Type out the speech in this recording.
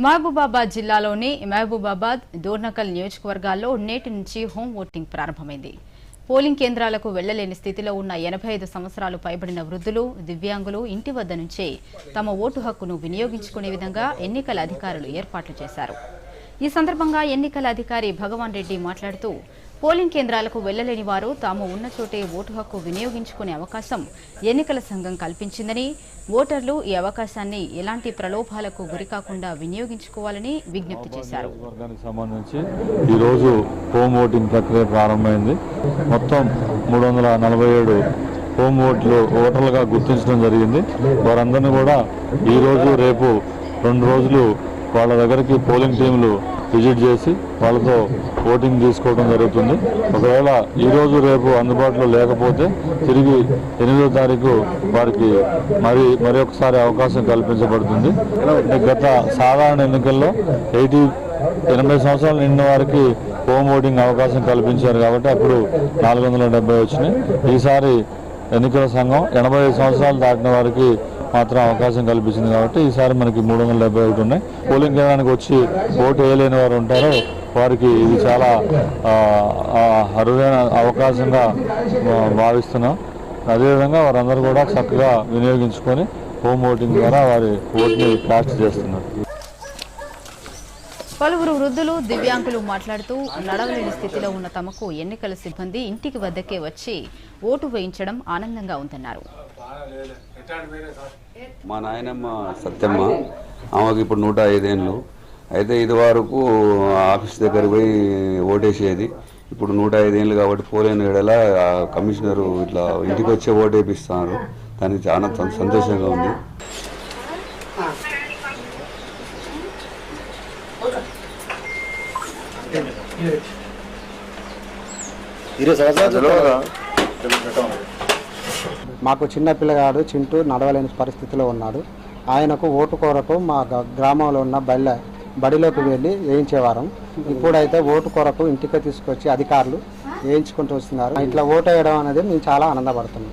మహబూబాబాద్ జిల్లాలోని మహబూబాబాద్ దోర్నకల్ నియోజకవర్గాల్లో నేటి నుంచి హోం ఓటింగ్ ప్రారంభమైంది. పోలింగ్ కేంద్రాలకు వెళ్ళలేని స్థితిలో ఉన్న ఎనభై ఐదు సంవత్సరాలు పైబడిన వృద్ధులు దివ్యాంగులు ఇంటి వద్ద నుంచే తమ ఓటు హక్కును వినియోగించుకునే విధంగా ఎన్నికల అధికారులు ఏర్పాట్లు చేశారు. ఈ సందర్భంగా ఎన్నికల అధికారి భగవాన్ రెడ్డి మాట్లాడుతూ పోలింగ్ కేంద్రాలకు వెళ్ళలేని వారు తాము ఉన్న చోటే ఓటు హక్కు వినియోగించుకునే అవకాశం ఎన్నికల సంఘం కల్పించిందని ఓటర్లు ఈ అవకాశాన్ని ఎలాంటి ప్రలోభాలకు గురికాకుండా వినియోగించుకోవాలని విజ్ఞప్తి చేశారు. సంబంధించి ఈరోజు హోమ్ ఓటింగ్ ప్రక్రియ ప్రారంభమైంది. మొత్తం మూడు వందల నలభై ఏడు హోమ్ ఓట్లు ఓటర్లుగా గుర్తించడం జరిగింది. వారందరినీ కూడా ఈరోజు రేపు రెండు రోజులు వాళ్ళ దగ్గరికి పోలింగ్ టీంలు విజిట్ చేసి వాళ్ళతో ఓటింగ్ తీసుకోవడం జరుగుతుంది. ఒకవేళ ఈరోజు రేపు అందుబాటులో లేకపోతే తిరిగి ఎనిమిదో తారీఖు వారికి మరి మరి ఒకసారి అవకాశం కల్పించబడుతుంది. గత సాధారణ ఎన్నికల్లో ఎయిటీ ఎనభై సంవత్సరాలు నిండిన వారికి హోమ్ ఓటింగ్ అవకాశం కల్పించారు కాబట్టి అప్పుడు నాలుగు వందల డెబ్బై వచ్చినాయి. ఈసారి ఎన్నికల సంఘం ఎనభై ఐదు సంవత్సరాలు దాటిన వారికి మాత్రం అవకాశం కల్పించింది కాబట్టి ఈసారి మనకి మూడు వందల డెబ్బై ఒకటి ఉన్నాయి. పోలింగ్ కేంద్రానికి వచ్చి ఓటు వేయలేని వారు ఉంటారో వారికి ఇది చాలా అరుదైన అవకాశంగా భావిస్తున్నాం. అదేవిధంగా వారందరూ కూడా చక్కగా వినియోగించుకొని హోమ్ ఓటింగ్ ద్వారా వారి ఓటుని కాస్ట్ చేస్తున్నారు. పలువురు వృద్ధులు దివ్యాంగులు మాట్లాడుతూ నడవలేని స్థితిలో ఉన్న తమకు ఎన్నికల సిబ్బంది ఇంటికి వద్దకే వచ్చి ఓటు వేయించడం ఆనందంగా ఉందన్నారు. మా నాయనమ్మ సత్యమ్మ. ఆమెకు ఇప్పుడు నూట ఐదేళ్ళు అయితే ఇది వరకు ఆఫీస్ దగ్గర పోయి ఓటేసేది. ఇప్పుడు నూట ఐదేళ్ళు కాబట్టి పోలేని ఆ కమిషనరు ఇట్లా ఇంటికి వచ్చే ఓటు వేపిస్తున్నారు. దానికి చాలా సంతోషంగా ఉంది. మాకు చిన్న పిల్లగాడు చింటూ నడవలేని పరిస్థితిలో ఉన్నాడు. ఆయనకు ఓటు కొరకు మా గ్రామంలో ఉన్న బళ్ళ బడిలోకి వెళ్ళి వేయించేవారం. ఇప్పుడైతే ఓటు కొరకు ఇంటికి తీసుకొచ్చి అధికారులు వేయించుకుంటూ వస్తున్నారు. ఇట్లా ఓటు వేయడం అనేది మేము చాలా ఆనందపడుతున్నాం.